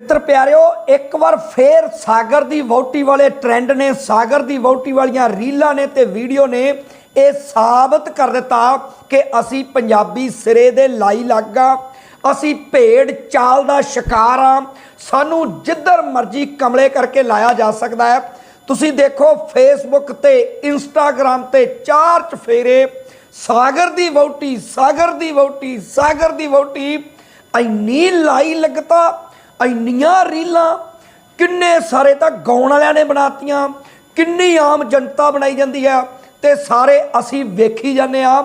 ਮਿੱਤਰ ਪਿਆਰਿਓ, ਇੱਕ ਵਾਰ ਫੇਰ ਸਾਗਰ ਦੀ ਵਹੁਟੀ ਵਾਲੇ ਟ੍ਰੈਂਡ ਨੇ, ਸਾਗਰ ਦੀ ਵਹੁਟੀ ਵਾਲੀਆਂ ਰੀਲਾਂ ਨੇ ਤੇ ਵੀਡੀਓ ਨੇ ਇਹ ਸਾਬਤ ਕਰ ਦਿੱਤਾ ਕਿ ਅਸੀਂ ਪੰਜਾਬੀ ਸਿਰੇ ਦੇ ਲਾਈ ਲੱਗਾ ਅਸੀਂ ਭੇਡ ਚਾਲ ਦਾ ਸ਼ਿਕਾਰ ਆ, ਸਾਨੂੰ ਜਿੱਧਰ ਮਰਜ਼ੀ ਕਮਲੇ ਕਰਕੇ ਲਾਇਆ ਜਾ ਸਕਦਾ ਹੈ। ਤੁਸੀਂ ਦੇਖੋ ਫੇਸਬੁੱਕ ਤੇ ਇੰਸਟਾਗ੍ਰam ਤੇ ਚਾਰ ਚਫੇਰੇ, ਸਾਗਰ ਦੀ ਵਹੁਟੀ, ਸਾਗਰ ਦੀ ਵਹੁਟੀ, ਸਾਗਰ ਦੀ ਵਹੁਟੀ, ਇੰਨੀ ਲਾਈ ਲੱਗਤਾ ਇੰਨੀਆਂ ਰੀਲਾਂ, ਕਿੰਨੇ ਸਾਰੇ ਤਾਂ ਗਾਉਣ ਵਾਲਿਆਂ ਨੇ ਬਣਾਤੀਆਂ, ਕਿੰਨੀ ਆਮ ਜਨਤਾ ਬਣਾਈ ਜਾਂਦੀ ਹੈ ਤੇ ਸਾਰੇ ਅਸੀਂ ਵੇਖੀ ਜਾਂਦੇ ਆ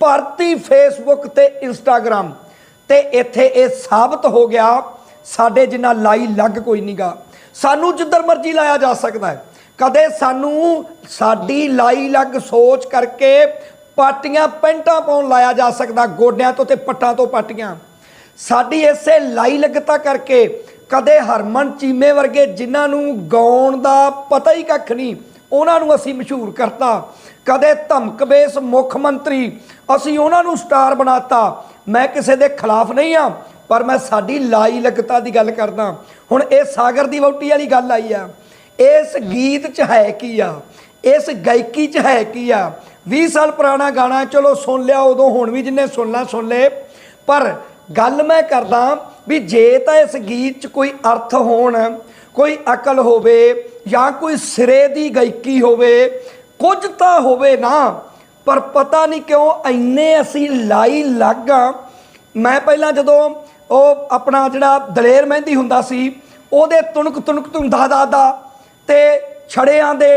ਭਾਰਤੀ ਫੇਸਬੁੱਕ ਤੇ ਇੰਸਟਾਗ੍ਰam ਤੇ ਇੱਥੇ ਇਹ ਸਾਬਤ ਹੋ ਗਿਆ, ਸਾਡੇ ਜਿੰਨਾ ਲਾਈ ਲੱਗ ਕੋਈ ਨਹੀਂਗਾ ਸਾਨੂੰ ਜਿੱਧਰ ਮਰਜ਼ੀ ਲਾਇਆ ਜਾ ਸਕਦਾ ਹੈ। ਕਦੇ ਸਾਨੂੰ ਸਾਡੀ ਲਾਈ ਲੱਗ ਸੋਚ ਕਰਕੇ ਪਾਟੀਆਂ, ਪੈਂਟਾਂ ਪਾਉਣ ਲਾਇਆ ਜਾ ਸਕਦਾ, ਗੋਡਿਆਂ ਤੋਂ ਤੇ ਪੱਟਾਂ ਤੋਂ ਪਾਟੀਆਂ। ਸਾਡੀ ਇਸੇ ਲਾਈ ਲਗਤਾ ਕਰਕੇ ਕਦੇ ਹਰਮਨ ਚੀਮੇ ਵਰਗੇ ਜਿਨ੍ਹਾਂ ਨੂੰ ਗਾਉਣ ਦਾ ਪਤਾ ਹੀ ਕੱਖ ਨਹੀਂ, ਉਹਨਾਂ ਨੂੰ ਅਸੀਂ ਮਸ਼ਹੂਰ ਕਰਤਾ। ਕਦੇ ਧਮਕਬੇਸ ਮੁੱਖ ਮੰਤਰੀ, ਅਸੀਂ ਉਹਨਾਂ ਨੂੰ ਸਟਾਰ ਬਣਾਤਾ। ਮੈਂ ਕਿਸੇ ਦੇ ਖਿਲਾਫ ਨਹੀਂ ਆ, ਪਰ ਮੈਂ ਸਾਡੀ ਲਾਈ ਲਗਤਾ ਦੀ ਗੱਲ ਕਰਦਾ। ਹੁਣ ਇਹ ਸਾਗਰ ਦੀ ਵਹੁਟੀ ਵਾਲੀ ਗੱਲ ਆਈ ਆ। ਇਸ ਗੀਤ 'ਚ ਹੈ ਕੀ ਆ? ਇਸ ਗਾਇਕੀ 'ਚ ਹੈ ਕੀ ਆ? 20 ਸਾਲ ਪੁਰਾਣਾ ਗਾਣਾ, ਚਲੋ ਸੁਣ ਲਿਆ, ਉਦੋਂ ਹੁਣ ਵੀ ਜਿੰਨੇ ਸੁਣਨਾ ਸੁਣ ਲੇ। ਪਰ ਗੱਲ ਮੈਂ ਕਰਦਾ ਵੀ ਜੇ ਤਾਂ ਇਸ ਗੀਤ 'ਚ ਕੋਈ ਅਰਥ ਹੋਣ, ਕੋਈ ਅਕਲ ਹੋਵੇ ਜਾਂ ਕੋਈ ਸਿਰੇ ਦੀ ਗਾਇਕੀ ਹੋਵੇ, ਕੁਝ ਤਾਂ ਹੋਵੇ ਨਾ, ਪਰ ਪਤਾ ਨਹੀਂ ਕਿਉਂ ਇੰਨੇ ਅਸੀਂ ਲਾਈ ਲੱਗਾ ਮੈਂ ਪਹਿਲਾਂ ਜਦੋਂ ਉਹ ਆਪਣਾ ਜਿਹੜਾ ਦਲੇਰ ਮਹਿੰਦੀ ਹੁੰਦਾ ਸੀ, ਉਹਦੇ ਤੁਣਕ ਤੁਣਕ ਤੁੰਦਾ ਦਾ ਦਾ ਤੇ ਛੜਿਆਂ ਦੇ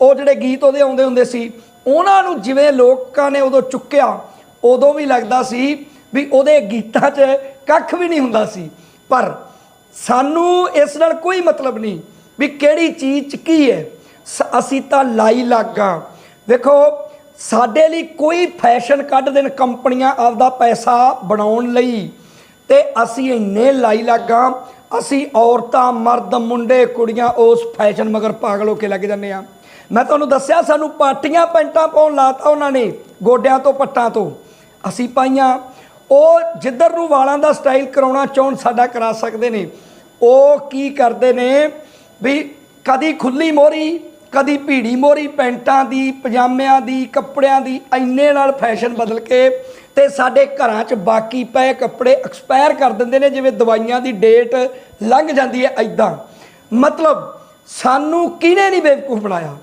ਉਹ ਜਿਹੜੇ ਗੀਤ ਉਹਦੇ ਆਉਂਦੇ ਹੁੰਦੇ ਸੀ, ਉਹਨਾਂ ਨੂੰ ਜਿਵੇਂ ਲੋਕਾਂ ਨੇ ਉਦੋਂ ਚੁੱਕਿਆ, ਉਦੋਂ ਵੀ ਲੱਗਦਾ ਸੀ ਵੀ ਉਹਦੇ ਗੀਤਾਂ 'ਚ ਕੱਖ ਵੀ ਨਹੀਂ ਹੁੰਦਾ ਸੀ। ਪਰ ਸਾਨੂੰ ਇਸ ਨਾਲ ਕੋਈ ਮਤਲਬ ਨਹੀਂ ਵੀ ਕਿਹੜੀ ਚੀਜ਼ 'ਚ ਕੀ ਹੈ। ਸ- ਅਸੀਂ ਤਾਂ ਲਾਈ ਲੱਗਾ। ਵੇਖੋ ਸਾਡੇ ਲਈ ਕੋਈ ਫੈਸ਼ਨ ਕੱਢ ਦੇਣ ਕੰਪਨੀਆਂ ਆਪਦਾ ਪੈਸਾ ਬਣਾਉਣ ਲਈ ਤੇ ਅਸੀਂ ਇੰਨੇ ਲਾਈ ਲੱਗਾ, ਅਸੀਂ ਔਰਤਾਂ, ਮਰਦ, ਮੁੰਡੇ, ਕੁੜੀਆਂ ਉਸ ਫੈਸ਼ਨ ਮਗਰ ਪਾਗਲ ਹੋ ਕੇ ਲੱਗ ਜਾਂਦੇ ਆ ਮੈਂ ਤੁਹਾਨੂੰ ਦੱਸਿਆ, ਸਾਨੂੰ ਪਾਟੀਆਂ, ਪੈਂਟਾਂ ਪਾਉਣ ਲਾਤਾ ਉਹਨਾਂ ਨੇ, ਗੋਡਿਆਂ ਤੋਂ, ਪੱਟਾਂ ਤੋਂ। ਅਸੀਂ ਪਾਈਆਂ ਉਹ ਜਿੱਧਰ ਨੂੰ ਵਾਲਾਂ ਦਾ ਸਟਾਈਲ ਕਰਾਉਣਾ ਚਾਹਣ, ਸਾਡਾ ਕਰਾ ਸਕਦੇ ਨੇ। ਉਹ ਕੀ ਕਰਦੇ ਨੇ ਵੀ ਕਦੀ ਖੁੱਲੀ ਮੋਰੀ ਕਦੀ ਭੀੜੀ ਮੋਰੀ ਪੈਂਟਾਂ ਦੀ, ਪਜਾਮਿਆਂ ਦੀ, ਕੱਪੜਿਆਂ ਦੀ, ਇੰਨੇ ਨਾਲ ਫੈਸ਼ਨ ਬਦਲ ਕੇ ਤੇ ਸਾਡੇ ਘਰਾਂ 'ਚ ਬਾਕੀ ਪਏ ਕੱਪੜੇ ਐਕਸਪਾਇਰ ਕਰ ਦਿੰਦੇ ਨੇ, ਜਿਵੇਂ ਦਵਾਈਆਂ ਦੀ ਡੇਟ ਲੰਘ ਜਾਂਦੀ ਹੈ ਐਦਾਂ ਮਤਲਬ ਸਾਨੂੰ ਕਿਹਨੇ ਨਹੀਂ ਬੇਵਕੂਫ ਬਣਾਇਆ?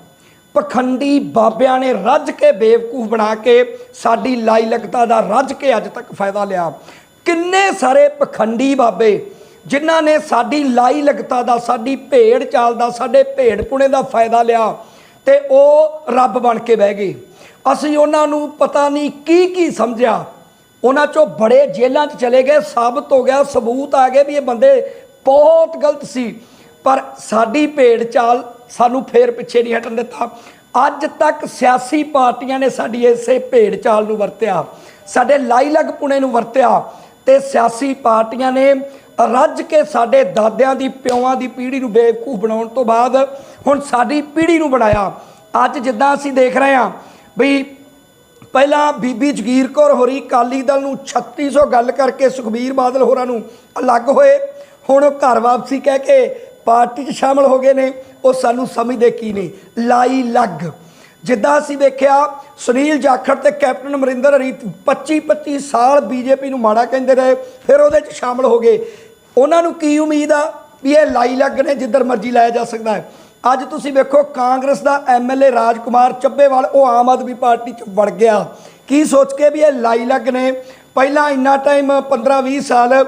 ਪਖੰਡੀ ਬਾਬਿਆਂ ਨੇ ਰੱਜ ਕੇ ਬੇਵਕੂਫ ਬਣਾ ਕੇ ਸਾਡੀ ਲਾਈ ਲਗਤਾ ਦਾ ਰੱਜ ਕੇ ਅੱਜ ਤੱਕ ਫਾਇਦਾ ਲਿਆ। ਕਿੰਨੇ ਸਾਰੇ ਪਖੰਡੀ ਬਾਬੇ ਜਿਨ੍ਹਾਂ ਨੇ ਸਾਡੀ ਲਾਈ ਲਗਤਾ ਦਾ, ਸਾਡੀ ਭੇਡ ਚਾਲ ਦਾ, ਸਾਡੇ ਭੇਡ ਪੁਣੇ ਦਾ ਫਾਇਦਾ ਲਿਆ ਤੇ ਉਹ ਰੱਬ ਬਣ ਕੇ ਬਹਿ ਗਏ। ਅਸੀਂ ਉਹਨਾਂ ਨੂੰ ਪਤਾ ਨਹੀਂ ਕੀ ਕੀ ਸਮਝਿਆ। ਉਹਨਾਂ ਚੋਂ ਬੜੇ ਜੇਲ੍ਹਾਂ 'ਚ ਚਲੇ ਗਏ, ਸਾਬਤ ਹੋ ਗਿਆ, ਸਬੂਤ ਆ ਗਏ ਵੀ ਇਹ ਬੰਦੇ ਬਹੁਤ ਗਲਤ ਸੀ। ਪਰ ਸਾਡੀ ਭੇਡ ਚਾਲ ਸਾਨੂੰ ਫੇਰ ਪਿੱਛੇ ਨਹੀਂ ਹਟਣ ਦਿੱਤਾ। ਅੱਜ ਤੱਕ ਸਿਆਸੀ ਪਾਰਟੀਆਂ ਨੇ ਸਾਡੀ ਇਸੇ ਭੇਡ ਚਾਲ ਨੂੰ ਵਰਤਿਆ, ਸਾਡੇ ਲਾਈ ਪੁਣੇ ਨੂੰ ਵਰਤਿਆ ਤੇ ਸਿਆਸੀ ਪਾਰਟੀਆਂ ਨੇ ਰੱਜ ਕੇ ਸਾਡੇ ਦਾਦਿਆਂ ਦੀ ਪਿਓਆਂ ਦੀ ਪੀੜ੍ਹੀ ਨੂੰ ਬੇਵਕੂਫ ਬਣਾਉਣ ਤੋਂ ਬਾਅਦ ਹੁਣ ਸਾਡੀ ਪੀੜ੍ਹੀ ਨੂੰ ਬਣਾਇਆ। ਅੱਜ ਜਿੱਦਾਂ ਅਸੀਂ ਦੇਖ ਰਹੇ ਹਾਂ ਬਈ ਪਹਿਲਾਂ ਬੀਬੀ ਜਗੀਰ ਕੌਰ ਹੋਰੀ ਕਾਲੀ ਦਲ ਨੂੰ 3600 ਗੱਲ ਕਰਕੇ ਸੁਖਬੀਰ ਬਾਦਲ ਹੋਰਾਂ ਨੂੰ ਅਲੱਗ ਹੋਏ, ਹੁਣ ਉਹ ਘਰ ਵਾਪਸੀ ਕਹਿ ਕੇ ਪਾਰਟੀ 'ਚ ਸ਼ਾਮਲ ਹੋ ਗਏ ਨੇ। ਉਹ ਸਾਨੂੰ ਸਮਝਦੇ ਕੀ ਨਹੀਂ ਲਾਈ ਲੱਗ। ਜਿੱਦਾਂ ਅਸੀਂ ਵੇਖਿਆ, ਸੁਨੀਲ ਜਾਖੜ ਤੇ ਕੈਪਟਨ ਅਮਰਿੰਦਰ ਰੀਤ 25 25 ਸਾਲ ਬੀਜੇਪੀ ਨੂੰ ਮਾੜਾ ਕਹਿੰਦੇ ਰਹੇ, ਫਿਰ ਉਹਦੇ 'ਚ ਸ਼ਾਮਲ ਹੋ ਗਏ। ਉਹਨਾਂ ਨੂੰ ਕੀ ਉਮੀਦ ਆ ਵੀ ਇਹ ਲਾਈ ਲੱਗ ਨੇ, ਜਿੱਧਰ ਮਰਜ਼ੀ ਲਾਇਆ ਜਾ ਸਕਦਾ ਹੈ। ਅੱਜ ਤੁਸੀਂ ਵੇਖੋ, ਕਾਂਗਰਸ ਦਾ ਐਮਐਲਏ ਰਾਜਕੁਮਾਰ ਚੱਬੇਵਾਲ, ਉਹ ਆਮ ਆਦਮੀ ਪਾਰਟੀ 'ਚ ਵੜ ਗਿਆ। ਕੀ ਸੋਚ ਕੇ ਵੀ ਇਹ ਲਾਈ ਲੱਗ ਨੇ? ਪਹਿਲਾਂ ਇੰਨਾ ਟਾਈਮ 15 20 ਸਾਲ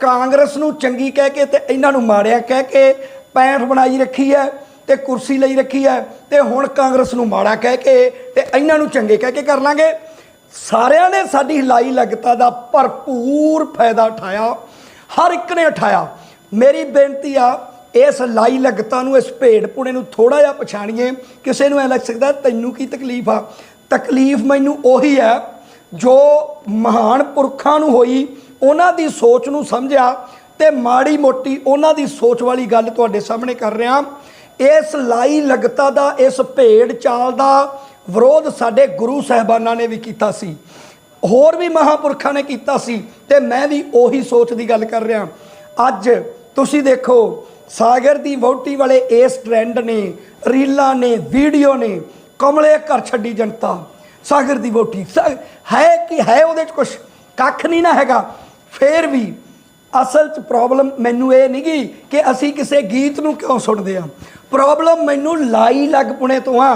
ਕਾਂਗਰਸ ਨੂੰ ਚੰਗੀ ਕਹਿ ਕੇ ਤੇ ਇਹਨਾਂ ਨੂੰ ਮਾੜਿਆ ਕਹਿ ਕੇ ਪੈਂਠ ਬਣਾਈ ਰੱਖੀ ਹੈ ਤੇ ਕੁਰਸੀ ਲਈ ਰੱਖੀ ਹੈ ਤੇ ਹੁਣ ਕਾਂਗਰਸ ਨੂੰ ਮਾੜਾ ਕਹਿ ਕੇ ਤੇ ਇਹਨਾਂ ਨੂੰ ਚੰਗੇ ਕਹਿ ਕੇ ਕਰ ਲਾਂਗੇ। ਸਾਰਿਆਂ ਨੇ ਸਾਡੀ ਲਾਈ ਲਗਤਾ ਦਾ ਭਰਪੂਰ ਫਾਇਦਾ ਉਠਾਇਆ। ਹਰ ਇੱਕ ਨੇ ਉਠਾਇਆ। ਮੇਰੀ ਬੇਨਤੀ ਆ, ਇਸ ਲਾਈ ਲਗਤਾ ਨੂੰ, ਇਸ ਭੇਡ ਪੁਣੇ ਨੂੰ ਥੋੜਾ ਜਿਹਾ ਪਛਾਣੀਏ। ਕਿਸੇ ਨੂੰ ਐ ਲੱਗ ਸਕਦਾ ਤੈਨੂੰ ਕੀ ਤਕਲੀਫ ਆ? ਤਕਲੀਫ ਮੈਨੂੰ ਉਹੀ ਹੈ ਜੋ ਮਹਾਨ ਪੁਰਖਾਂ ਨੂੰ ਹੋਈ, ਉਹਨਾਂ ਦੀ ਸੋਚ ਨੂੰ ਸਮਝਿਆ ਤੇ ਮਾੜੀ ਮੋਟੀ ਉਹਨਾਂ ਦੀ ਸੋਚ ਵਾਲੀ ਗੱਲ ਤੁਹਾਡੇ ਸਾਹਮਣੇ ਕਰ ਰਿਹਾ। ਇਸ ਲਾਈ ਲਗਤਾ ਦਾ, ਇਸ ਭੇਡ ਚਾਲ ਦਾ ਵਿਰੋਧ ਸਾਡੇ ਗੁਰੂ ਸਾਹਿਬਾਨਾਂ ਨੇ ਵੀ ਕੀਤਾ ਸੀ। ਹੋਰ ਵੀ ਮਹਾਪੁਰਖਾਂ ਨੇ ਕੀਤਾ ਸੀ ਤੇ ਮੈਂ ਵੀ ਉਹੀ ਸੋਚ ਦੀ ਗੱਲ ਕਰ ਰਿਹਾ। ਅੱਜ ਤੁਸੀਂ ਦੇਖੋ, ਸਾਗਰ ਦੀ ਵਹੁਟੀ ਵਾਲੇ ਇਸ ਟ੍ਰੈਂਡ ਨੇ, ਰੀਲਾਂ ਨੇ, ਵੀਡੀਓ ਨੇ ਕਮਲੇ ਘਰ ਛੱਡੀ ਜਨਤਾ। ਸਾਗਰ ਦੀ ਵਹੁਟੀ, ਸਾ- ਹੈ ਕਿ ਹੈ ਉਹਦੇ ਚ ਕੁਝ ਕੱਖ ਨਹੀਂ ਨਾ ਹੈਗਾ। ਫੇਰ ਵੀ ਅਸਲ ਚ ਪ੍ਰੋਬਲਮ ਮੈਨੂੰ ਇਹ ਨਹੀਂ ਗੀ ਕਿ ਅਸੀਂ ਕਿਸੇ ਗੀਤ ਨੂੰ ਕਿਉਂ ਸੁਣਦੇ ਆ। ਪ੍ਰੋਬਲਮ ਮੈਨੂੰ ਲਾਈ ਲੱਗ ਪੁਣੇ ਤੋਂ ਆ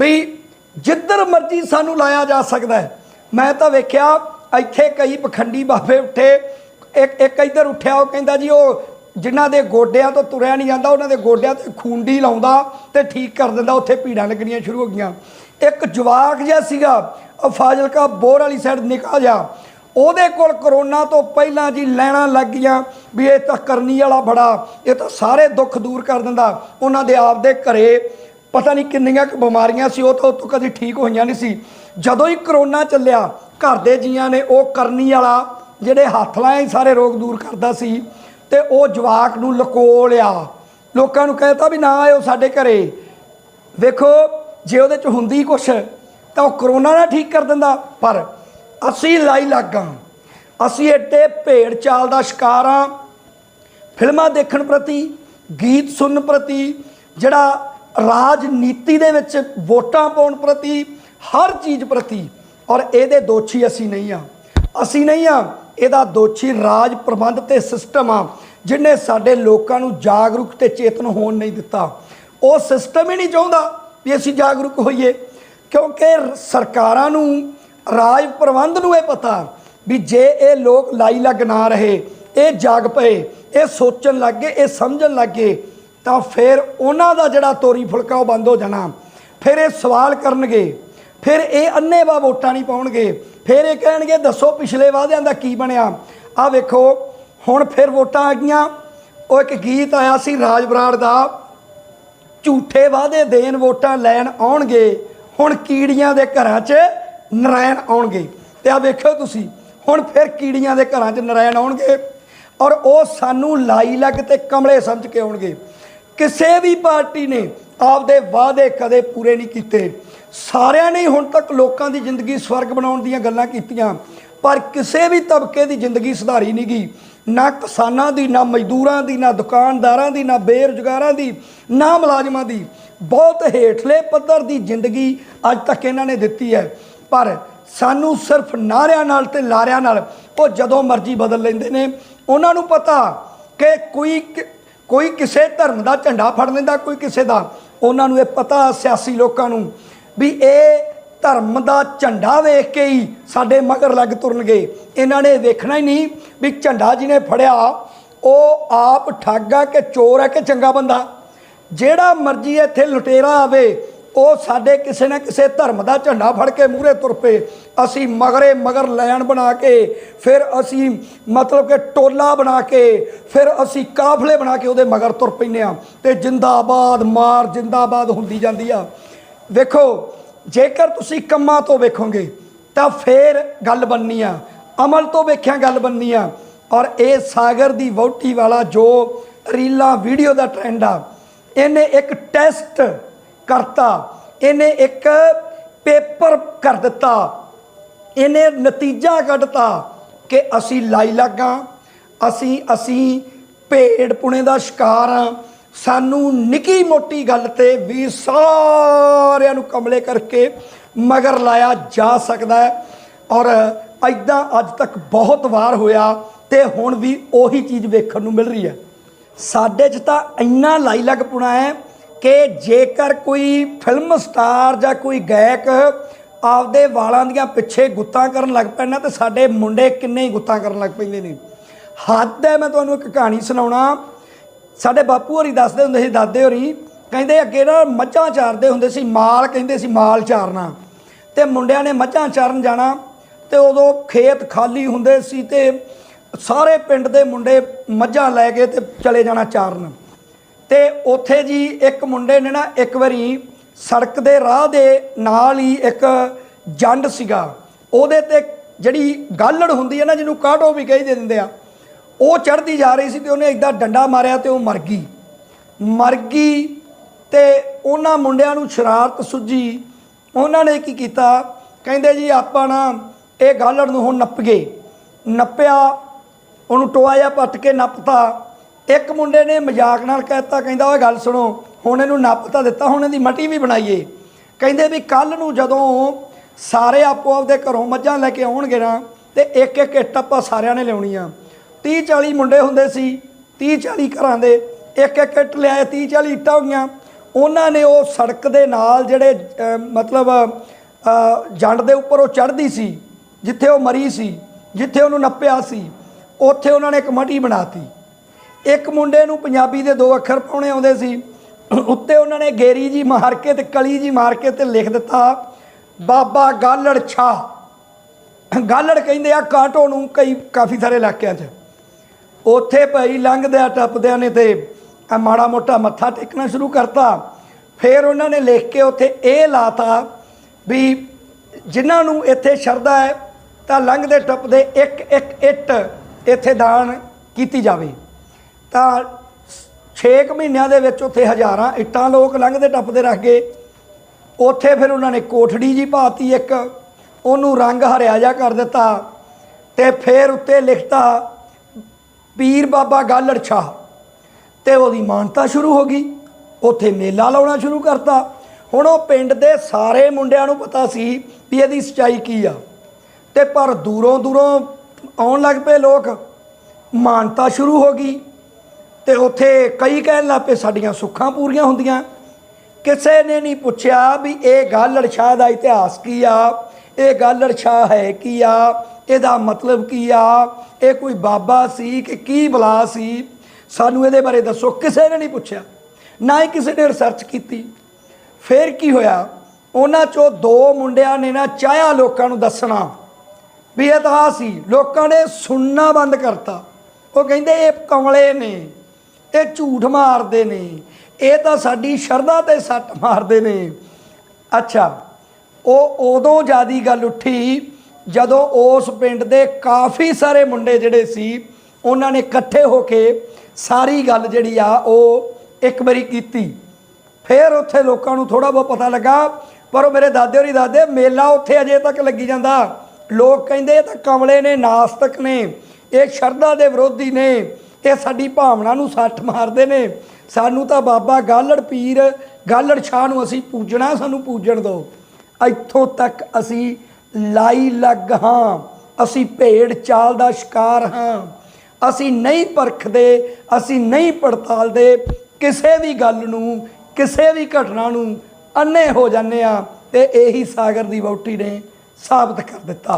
ਵੀ ਜਿੱਧਰ ਮਰਜ਼ੀ ਸਾਨੂੰ ਲਾਇਆ ਜਾ ਸਕਦਾ ਹੈ। ਮੈਂ ਤਾਂ ਵੇਖਿਆ ਇੱਥੇ ਕਈ ਪਖੰਡੀ ਬਾਬੇ ਉੱਠੇ, ਇੱਕ ਇੱਕ ਇੱਧਰ ਉੱਠਿਆ, ਉਹ ਕਹਿੰਦਾ ਜੀ, ਉਹ ਜਿਨ੍ਹਾਂ ਦੇ ਗੋਡਿਆਂ ਤੋਂ ਤੁਰਿਆ ਨਹੀਂ ਜਾਂਦਾ, ਉਹਨਾਂ ਦੇ ਗੋਡਿਆਂ ਤੇ ਖੂੰਡੀ ਲਾਉਂਦਾ ਤੇ ਠੀਕ ਕਰ ਦਿੰਦਾ, ਉੱਥੇ ਭੀੜਾਂ ਲੱਗਣੀਆਂ ਸ਼ੁਰੂ ਹੋ ਗਈਆਂ। ਇੱਕ ਜਵਾਕ ਜਿਹਾ ਸੀਗਾ, ਉਹ ਫਾਜ਼ਿਲਕਾ ਬੋਰ ਵਾਲੀ ਸਾਈਡ ਨਿਕਲ ਜਾ ਉਹਦੇ ਕੋਲ ਕਰੋਨਾ ਤੋਂ ਪਹਿਲਾਂ ਜੀ ਲੈਣਾ ਲੱਗ ਗਈਆਂ ਵੀ ਇਹ ਤਾਂ ਕਰਨੀ ਵਾਲਾ ਬੜਾ, ਇਹ ਤਾਂ ਸਾਰੇ ਦੁੱਖ ਦੂਰ ਕਰ ਦਿੰਦਾ। ਉਹਨਾਂ ਦੇ ਆਪਦੇ ਘਰੇ ਪਤਾ ਨਹੀਂ ਕਿੰਨੀਆਂ ਕੁ ਬਿਮਾਰੀਆਂ ਸੀ, ਉਹ ਤਾਂ ਉਤੋਂ ਕਦੀ ਠੀਕ ਹੋਈਆਂ ਨਹੀਂ ਸੀ। ਜਦੋਂ ਹੀ ਕਰੋਨਾ ਚੱਲਿਆ, ਘਰ ਦੇ ਜੀਆਂ ਨੇ ਉਹ ਕਰਨੀ ਵਾਲਾ ਜਿਹੜੇ ਹੱਥ ਲਾਏ ਸੀ ਸਾਰੇ ਰੋਗ ਦੂਰ ਕਰਦਾ ਸੀ ਤੇ ਉਹ ਜਵਾਕ ਨੂੰ ਲਕੋ ਲਿਆ ਲੋਕਾਂ ਨੂੰ ਕਹਿਤਾ ਵੀ ਨਾ ਆਇਓ ਸਾਡੇ ਘਰੇ। ਵੇਖੋ, ਜੇ ਉਹਦੇ ਚ ਹੁੰਦੀ ਕੁਛ, ਤਾਂ ਉਹ ਕਰੋਨਾ ਨਾਲ ਠੀਕ ਕਰ ਦਿੰਦਾ। ਪਰ ਅਸੀਂ ਲਾਈ ਲਾਗਾ ਅਸੀਂ ਏਡੇ ਭੇੜ ਚਾਲ ਦਾ ਸ਼ਿਕਾਰ ਆ। ਫਿਲਮਾਂ ਦੇਖਣ ਪ੍ਰਤੀ, ਗੀਤ ਸੁਣਨ ਪ੍ਰਤੀ, ਜਿਹੜਾ ਰਾਜਨੀਤੀ ਦੇ ਵਿੱਚ ਵੋਟਾਂ ਪਾਉਣ ਪ੍ਰਤੀ, ਹਰ ਚੀਜ਼ ਪ੍ਰਤੀ, ਔਰ ਇਹਦੇ ਦੋਸ਼ੀ ਅਸੀਂ ਨਹੀਂ ਆ। ਅਸੀਂ ਨਹੀਂ ਆ, ਇਹਦਾ ਦੋਸ਼ੀ ਰਾਜ ਪ੍ਰਬੰਧ ਤੇ ਸਿਸਟਮ ਆ ਜਿਹਨੇ ਸਾਡੇ ਲੋਕਾਂ ਨੂੰ ਜਾਗਰੂਕ ਤੇ ਚੇਤਨ ਹੋਣ ਨਹੀਂ ਦਿੱਤਾ। ਉਹ ਸਿਸਟਮ ਹੀ ਨਹੀਂ ਚਾਹੁੰਦਾ ਵੀ ਅਸੀਂ ਜਾਗਰੂਕ ਹੋਈਏ, ਕਿਉਂਕਿ ਸਰਕਾਰਾਂ ਨੂੰ ਰਾਜ ਪ੍ਰਬੰਧ ਨੂੰ ਇਹ ਪਤਾ ਵੀ ਜੇ ਇਹ ਲੋਕ ਲਾਈ ਲੱਗ ਨਾ ਰਹੇ, ਇਹ ਜਾਗ ਪਏ, ਇਹ ਸੋਚਣ ਲੱਗ ਗਏ, ਇਹ ਸਮਝਣ ਲੱਗ ਗਏ, ਤਾਂ ਫਿਰ ਉਹਨਾਂ ਦਾ ਜਿਹੜਾ ਤੋਰੀ ਫੁਲਕਾ ਉਹ ਬੰਦ ਹੋ ਜਾਣਾ। ਫਿਰ ਇਹ ਸਵਾਲ ਕਰਨਗੇ, ਫਿਰ ਇਹ ਅੰਨੇਵਾ ਵੋਟਾਂ ਨਹੀਂ ਪਾਉਣਗੇ, ਫਿਰ ਇਹ ਕਹਿਣਗੇ, ਦੱਸੋ ਪਿਛਲੇ ਵਾਅਦਿਆਂ ਦਾ ਕੀ ਬਣਿਆ? ਆ ਵੇਖੋ, ਹੁਣ ਫਿਰ ਵੋਟਾਂ ਆ ਗਈਆਂ। ਉਹ ਇੱਕ ਗੀਤ ਆਇਆ ਸੀ, ਰਾਜ ਬਰਾੜ ਦਾ, ਝੂਠੇ ਵਾਅਦੇ ਦੇਣ ਵੋਟਾਂ ਲੈਣ ਆਉਣਗੇ, ਹੁਣ ਕੀੜੀਆਂ ਦੇ ਘਰਾਂ 'ਚ ਨਰਾਇਣ ਆਉਣਗੇ। ਤੇ ਆ ਵੇਖਿਓ ਤੁਸੀਂ, ਹੁਣ ਫਿਰ ਕੀੜੀਆਂ ਦੇ ਘਰਾਂ 'ਚ ਨਰਾਇਣ ਆਉਣਗੇ ਔਰ ਉਹ ਸਾਨੂੰ ਲਾਈ ਲੱਗ ਤੇ ਕਮਲੇ ਸਮਝ ਕੇ ਆਉਣਗੇ। ਕਿਸੇ ਵੀ ਪਾਰਟੀ ਨੇ ਆਪਦੇ ਵਾਅਦੇ ਕਦੇ ਪੂਰੇ ਨਹੀਂ ਕੀਤੇ। ਸਾਰਿਆਂ ਨੇ ਹੁਣ ਤੱਕ ਲੋਕਾਂ ਦੀ ਜ਼ਿੰਦਗੀ ਸਵਰਗ ਬਣਾਉਣ ਦੀਆਂ ਗੱਲਾਂ ਕੀਤੀਆਂ, ਪਰ ਕਿਸੇ ਵੀ ਤਬਕੇ ਦੀ ਜ਼ਿੰਦਗੀ ਸੁਧਾਰੀ ਨਹੀਂ ਗਈ। ਨਾ ਕਿਸਾਨਾਂ ਦੀ, ਨਾ ਮਜ਼ਦੂਰਾਂ ਦੀ, ਨਾ ਦੁਕਾਨਦਾਰਾਂ ਦੀ, ਨਾ ਬੇਰੁਜ਼ਗਾਰਾਂ ਦੀ, ਨਾ ਮੁਲਾਜ਼ਮਾਂ ਦੀ। ਬਹੁਤ ਹੇਠਲੇ ਪੱਧਰ ਦੀ ਜ਼ਿੰਦਗੀ ਅੱਜ ਤੱਕ ਇਹਨਾਂ ਨੇ ਦਿੱਤੀ ਹੈ। ਪਰ ਸਾਨੂੰ ਸਿਰਫ ਨਾਰਿਆਂ ਨਾਲ ਤੇ ਲਾਰਿਆਂ ਨਾਲ ਉਹ ਜਦੋਂ ਮਰਜ਼ੀ ਬਦਲ ਲੈਂਦੇ ਨੇ। ਉਹਨਾਂ ਨੂੰ ਪਤਾ ਕਿ ਕੋਈ ਕੋਈ ਕਿਸੇ ਧਰਮ ਦਾ ਝੰਡਾ ਫੜ ਲੈਂਦਾ, ਕੋਈ ਕਿਸੇ ਦਾ। ਉਹਨਾਂ ਨੂੰ ਇਹ ਪਤਾ ਸਿਆਸੀ ਲੋਕਾਂ ਨੂੰ ਵੀ ਇਹ ਧਰਮ ਦਾ ਝੰਡਾ ਵੇਖ ਕੇ ਹੀ ਸਾਡੇ ਮਗਰ ਲੱਗ ਤੁਰਨਗੇ। ਇਹਨਾਂ ਨੇ ਵੇਖਣਾ ਹੀ ਨਹੀਂ ਵੀ ਝੰਡਾ ਜਿਹਨੇ ਫੜਿਆ, ਉਹ ਆਪ ਠੱਗਾ ਕਿ ਚੋਰ ਹੈ ਕਿ ਚੰਗਾ ਬੰਦਾ। ਜਿਹੜਾ ਮਰਜ਼ੀ ਇੱਥੇ ਲੁਟੇਰਾ ਆਵੇ ਉਹ ਸਾਡੇ ਕਿਸੇ ਨਾ ਕਿਸੇ ਧਰਮ ਦਾ ਝੰਡਾ ਫੜ ਕੇ ਮੂਹਰੇ ਤੁਰ ਪਏ। ਅਸੀਂ ਮਗਰੇ ਮਗਰ ਲੈਣ ਬਣਾ ਕੇ, ਫਿਰ ਅਸੀਂ ਮਤਲਬ ਕਿ ਟੋਲਾ ਬਣਾ ਕੇ, ਫਿਰ ਅਸੀਂ ਕਾਫਲੇ ਬਣਾ ਕੇ ਉਹਦੇ ਮਗਰ ਤੁਰ ਪੈਂਦੇ ਆ ਤੇ ਜਿੰਦਾਬਾਦ ਮਾਰ ਜਿੰਦਾਬਾਦ ਹੁੰਦੀ ਜਾਂਦੀ ਆ। ਵੇਖੋ, ਜੇਕਰ ਤੁਸੀਂ ਕੰਮਾਂ ਤੋਂ ਵੇਖੋਗੇ, ਤਾਂ ਫੇਰ ਗੱਲ ਬਣਨੀ ਆ। ਅਮਲ ਤੋਂ ਵੇਖਿਆ ਗੱਲ ਬਣਨੀ ਆ। ਔਰ ਇਹ ਸਾਗਰ ਦੀ ਵਹੁਟੀ ਵਾਲਾ ਜੋ ਰੀਲਾਂ, ਵੀਡੀਓ ਦਾ ਟ੍ਰੈਂਡ ਆ, ਇਹਨੇ ਇੱਕ ਟੈਸਟ ਕਰਤਾ। ਇਹਨੇ ਇੱਕ ਪੇਪਰ ਕਰ ਦਿੱਤਾ। ਇਹਨੇ ਨਤੀਜਾ ਕੱਢਤਾ ਕਿ ਅਸੀਂ ਲਾਈ ਲਾਗਾ, ਅਸੀਂ ਅਸੀਂ ਭੇੜ ਪੁਣੇ ਦਾ ਸ਼ਿਕਾਰ ਆ ਸਾਨੂੰ ਨਿੱਕੀ ਮੋਟੀ ਗੱਲ ਤੇ ਵੀ ਸਾਰਿਆਂ ਨੂੰ ਕਮਲੇ ਕਰਕੇ ਮਗਰ ਲਾਇਆ ਜਾ ਸਕਦਾ ਹੈ। ਔਰ ਐਦਾਂ ਅੱਜ ਤੱਕ ਬਹੁਤ ਵਾਰ ਹੋਇਆ ਤੇ ਹੁਣ ਵੀ ਉਹੀ ਚੀਜ਼ ਵੇਖਣ ਨੂੰ ਮਿਲ ਰਹੀ ਹੈ। ਸਾਡੇ 'ਚ ਤਾਂ ਇੰਨਾ ਲਾਈਲੱਗ ਪੁਣਾ ਹੈ ਕਿ ਜੇਕਰ ਕੋਈ ਫਿਲਮ ਸਟਾਰ ਜਾਂ ਕੋਈ ਗਾਇਕ ਆਪਦੇ ਵਾਲਾਂ ਦੀਆਂ ਪਿੱਛੇ ਗੁੱਤਾਂ ਕਰਨ ਲੱਗ ਪੈਣਾ ਤੇ ਸਾਡੇ ਮੁੰਡੇ ਕਿੰਨੇ ਹੀ ਗੁੱਤਾਂ ਕਰਨ ਲੱਗ ਪੈਂਦੇ ਨੇ। ਹੱਦ ਹੈ, ਮੈਂ ਤੁਹਾਨੂੰ ਇੱਕ ਕਹਾਣੀ ਸੁਣਾਉਣਾ। ਸਾਡੇ ਬਾਪੂ ਹੋਰੀ ਦੱਸਦੇ ਹੁੰਦੇ ਸੀ, ਦਾਦੇ ਹੋਰੀ ਕਹਿੰਦੇ ਅੱਗੇ ਨਾ ਮੱਝਾਂ ਚਾਰਦੇ ਹੁੰਦੇ ਸੀ, ਮਾਲ ਕਹਿੰਦੇ ਸੀ ਮਾਲ ਚਾਰਨਾ। ਤੇ ਮੁੰਡਿਆਂ ਨੇ ਮੱਝਾਂ ਚਾਰਨ ਜਾਣਾ ਤੇ ਉਦੋਂ ਖੇਤ ਖਾਲੀ ਹੁੰਦੇ ਸੀ ਤੇ ਸਾਰੇ ਪਿੰਡ ਦੇ ਮੁੰਡੇ ਮੱਝਾਂ ਲੈ ਕੇ ਤੇ ਚਲੇ ਜਾਣਾ ਚਾਰਨ। ਤੇ ਉੱਥੇ ਜੀ ਇੱਕ ਮੁੰਡੇ ਨੇ ਨਾ ਇੱਕ ਵਾਰੀ ਸੜਕ ਦੇ ਰਾਹ ਦੇ ਨਾਲ ਹੀ ਇੱਕ ਜੰਡ ਸੀਗਾ। ਉਹਦੇ ਤੇ ਜਿਹੜੀ ਗਾਲੜ ਹੁੰਦੀ ਹੈ ਨਾ, ਜਿਹਨੂੰ ਕਾਟੋ ਵੀ ਕਹੀ ਦੇ ਦਿੰਦੇ ਆ, ਉਹ ਚੜਦੀ ਜਾ ਰਹੀ ਸੀ ਤੇ ਉਹਨੇ ਇਦਾਂ ਡੰਡਾ ਮਾਰਿਆ ਤੇ ਉਹ ਮਰ ਗਈ। ਮਰ ਗਈ ਤੇ ਉਹਨਾਂ ਮੁੰਡਿਆਂ ਨੂੰ ਸ਼ਰਾਰਤ ਸੁੱਜੀ ਉਹਨਾਂ ਨੇ ਕੀ ਕੀਤਾ? ਕਹਿੰਦੇ ਜੀ, ਆਪਾਂ ਨਾ ਇਹ ਗਾਲੜ ਨੂੰ ਹੁਣ ਨੱਪ ਗਏ। ਨੱਪਿਆ, ਉਹਨੂੰ ਟੋਆ ਜਿਹਾ ਪੱਟ ਕੇ ਨੱਪਤਾ। ਇੱਕ ਮੁੰਡੇ ਨੇ ਮਜ਼ਾਕ ਨਾਲ ਕਹਿਤਾ, ਕਹਿੰਦਾ, ਓਏ ਗੱਲ ਸੁਣੋ, ਹੁਣ ਇਹਨੂੰ ਨੱਪ ਤਾਂ ਦਿੱਤਾ, ਹੁਣ ਇਹਦੀ ਮਟੀ ਵੀ ਬਣਾਈਏ। ਕਹਿੰਦੇ ਵੀ ਕੱਲ ਨੂੰ ਜਦੋਂ ਸਾਰੇ ਆਪੋ ਆਪਦੇ ਘਰੋਂ ਮੱਝਾਂ ਲੈ ਕੇ ਆਉਣਗੇ ਨਾ, ਤੇ ਇੱਕ ਇੱਕ ਇੱਟ ਆਪਾਂ ਸਾਰਿਆਂ ਨੇ ਲਿਆਉਣੀ ਆ 30 40 ਮੁੰਡੇ ਹੁੰਦੇ ਸੀ 30 40 ਘਰਾਂ ਦੇ, ਇੱਕ ਇੱਕ ਇੱਟ ਲਿਆਏ 30 40 ਇੱਟਾਂ ਹੋਈਆਂ। ਉਹਨਾਂ ਨੇ ਉਹ ਸੜਕ ਦੇ ਨਾਲ ਜਿਹੜੇ ਮਤਲਬ ਜੰਡ ਦੇ ਉੱਪਰ ਉਹ ਚੜ੍ਹਦੀ ਸੀ, ਜਿੱਥੇ ਉਹ ਮਰੀ ਸੀ, ਜਿੱਥੇ ਉਹਨੂੰ ਨੱਪਿਆ ਸੀ, ਉੱਥੇ ਉਹਨਾਂ ਨੇ ਇੱਕ ਮਟੀ ਬਣਾਤੀ। ਇੱਕ ਮੁੰਡੇ ਨੂੰ ਪੰਜਾਬੀ ਦੇ ਦੋ ਅੱਖਰ ਪਾਉਣੇ ਆਉਂਦੇ ਸੀ। ਉੱਤੇ ਉਹਨਾਂ ਨੇ ਗੇਰੀ ਜੀ ਮਾਰ ਕੇ ਤੇ ਕਲੀ ਜੀ ਮਾਰ ਕੇ ਤੇ ਲਿਖ ਦਿੱਤਾ, ਬਾਬਾ ਗਾਲੜ ਛਾ ਗਾਲੜ ਕਹਿੰਦੇ ਆ ਕਾਟੋ ਨੂੰ ਕਈ ਕਾਫੀ ਸਾਰੇ ਇਲਾਕਿਆਂ 'ਚ। ਉੱਥੇ ਭਾਈ ਲੰਘਦਿਆਂ ਟੱਪਦਿਆਂ ਨੇ ਤੇ ਆ ਮਾੜਾ ਮੋਟਾ ਮੱਥਾ ਟੇਕਣਾ ਸ਼ੁਰੂ ਕਰਤਾ। ਫਿਰ ਉਹਨਾਂ ਨੇ ਲਿਖ ਕੇ ਉੱਥੇ ਇਹ ਲਾਤਾ ਵੀ ਜਿਨ੍ਹਾਂ ਨੂੰ ਇੱਥੇ ਸ਼ਰਧਾ ਹੈ ਤਾਂ ਲੰਘਦੇ ਟੱਪਦੇ ਇੱਕ ਇੱਕ ਇੱਟ ਇੱਥੇ ਦਾਨ ਕੀਤੀ ਜਾਵੇ। ਤਾਂ 6 ਮਹੀਨਿਆਂ ਦੇ ਵਿੱਚ ਉੱਥੇ ਹਜ਼ਾਰਾਂ ਇੱਟਾਂ ਲੋਕ ਲੰਘਦੇ ਟੱਪਦੇ ਰੱਖ ਗਏ। ਉੱਥੇ ਫਿਰ ਉਹਨਾਂ ਨੇ ਕੋਠੜੀ ਜੀ ਪਾਤੀ ਇੱਕ, ਉਹਨੂੰ ਰੰਗ ਹਰਿਆ ਜਾ ਕਰ ਦਿੱਤਾ ਤੇ ਫਿਰ ਉੱਤੇ ਲਿਖਤਾ, ਪੀਰ ਬਾਬਾ ਗਾਲੜ ਸ਼ਾਹ। ਤੇ ਉਹਦੀ ਮਾਨਤਾ ਸ਼ੁਰੂ ਹੋ ਗਈ। ਉੱਥੇ ਮੇਲਾ ਲਾਉਣਾ ਸ਼ੁਰੂ ਕਰਤਾ। ਹੁਣ ਉਹ ਪਿੰਡ ਦੇ ਸਾਰੇ ਮੁੰਡਿਆਂ ਨੂੰ ਪਤਾ ਸੀ ਵੀ ਇਹਦੀ ਸਚਾਈ ਕੀ ਆ। ਤੇ ਪਰ ਦੂਰੋਂ ਦੂਰੋਂ ਆਉਣ ਲੱਗ ਪਏ ਲੋਕ। ਮਾਨਤਾ ਸ਼ੁਰੂ ਹੋ ਗਈ। ਤੇ ਉੱਥੇ ਕਈ ਕਹਿਣ ਲੱਗ ਪਏ, ਸਾਡੀਆਂ ਸੁੱਖਾਂ ਪੂਰੀਆਂ ਹੁੰਦੀਆਂ। ਕਿਸੇ ਨੇ ਨਹੀਂ ਪੁੱਛਿਆ ਵੀ ਇਹ ਗਾਲੜ ਸ਼ਾਹ ਦਾ ਇਤਿਹਾਸ ਕੀ ਆ? ਇਹ ਗਾਲੜ ਸ਼ਾਹ ਹੈ ਕੀ ਆ? ਇਹਦਾ ਮਤਲਬ ਕੀ ਆ? ਇਹ ਕੋਈ ਬਾਬਾ ਸੀ ਕਿ ਕੀ ਬਲਾ ਸੀ? ਸਾਨੂੰ ਇਹਦੇ ਬਾਰੇ ਦੱਸੋ, ਕਿਸੇ ਨੇ ਨਹੀਂ ਪੁੱਛਿਆ। ਨਾ ਹੀ ਕਿਸੇ ਨੇ ਰਿਸਰਚ ਕੀਤੀ। ਫਿਰ ਕੀ ਹੋਇਆ? ਉਹਨਾਂ ਚੋਂ ਦੋ ਮੁੰਡਿਆਂ ਨੇ ਨਾ ਚਾਹਿਆ ਲੋਕਾਂ ਨੂੰ ਦੱਸਣਾ ਵੀ ਇਹ ਤਾਂ ਸੀ। ਲੋਕਾਂ ਨੇ ਸੁਣਨਾ ਬੰਦ ਕਰਤਾ। ਉਹ ਕਹਿੰਦੇ ਇਹ ਕਮਲੇ ਨੇ। ਇਹ ਝੂਠ ਮਾਰਦੇ ਨੇ। ਇਹ ਤਾਂ ਸਾਡੀ ਸ਼ਰਧਾ ਤੇ ਸੱਟ ਮਾਰਦੇ ਨੇ। ਅੱਛਾ, ਉਹ ਉਦੋਂ ਜਿਆਦੀ ਗੱਲ ਉੱਠੀ ਜਦੋਂ ਉਸ ਪਿੰਡ ਦੇ ਕਾਫੀ ਸਾਰੇ ਮੁੰਡੇ ਜਿਹੜੇ ਸੀ, ਉਹਨਾਂ ਨੇ ਇਕੱਠੇ ਹੋ ਕੇ ਸਾਰੀ ਗੱਲ ਜਿਹੜੀ ਆ, ਉਹ ਇੱਕ ਵਾਰੀ ਕੀਤੀ। ਫਿਰ ਉੱਥੇ ਲੋਕਾਂ ਨੂੰ ਥੋੜਾ ਬਹੁਤ ਪਤਾ ਲੱਗਾ, ਪਰ ਉਹ ਮੇਰੇ ਦਾਦੇ ਹੋਰੀ ਦਾਦੇ, ਮੇਲਾ ਉੱਥੇ ਅਜੇ ਤੱਕ ਲੱਗੀ ਜਾਂਦਾ। ਲੋਕ ਕਹਿੰਦੇ ਇਹ ਤਾਂ ਕਮਲੇ ਨੇ, ਨਾਸਤਕ ਨੇ, ਇਹ ਸ਼ਰਧਾ ਦੇ ਵਿਰੋਧੀ ਨੇ। ਇਹ ਸਾਡੀ ਭਾਵਨਾ ਨੂੰ ਸੱਟ ਮਾਰਦੇ ਨੇ। ਸਾਨੂੰ ਤਾਂ ਬਾਬਾ ਗਾਲੜ ਪੀਰ, ਗਾਲੜ ਸ਼ਾਹ ਨੂੰ ਅਸੀਂ ਪੂਜਣਾ, ਸਾਨੂੰ ਪੂਜਣ ਦਿਓ ਇੱਥੋਂ ਤੱਕ ਅਸੀਂ ਲਾਈ ਲੱਗ ਹਾਂ। ਅਸੀਂ ਭੇਡ ਚਾਲ ਦਾ ਸ਼ਿਕਾਰ ਹਾਂ। ਅਸੀਂ ਨਹੀਂ ਪਰਖਦੇ, ਅਸੀਂ ਨਹੀਂ ਪੜਤਾਲਦੇ। ਕਿਸੇ ਵੀ ਗੱਲ ਨੂੰ, ਕਿਸੇ ਵੀ ਘਟਨਾ ਨੂੰ ਅੰਨੇ ਹੋ ਜਾਂਦੇ ਆ ਤੇ ਇਹੀ ਸਾਗਰ ਦੀ ਵਹੁਟੀ ਨੇ ਸਾਬਤ ਕਰ ਦਿੱਤਾ।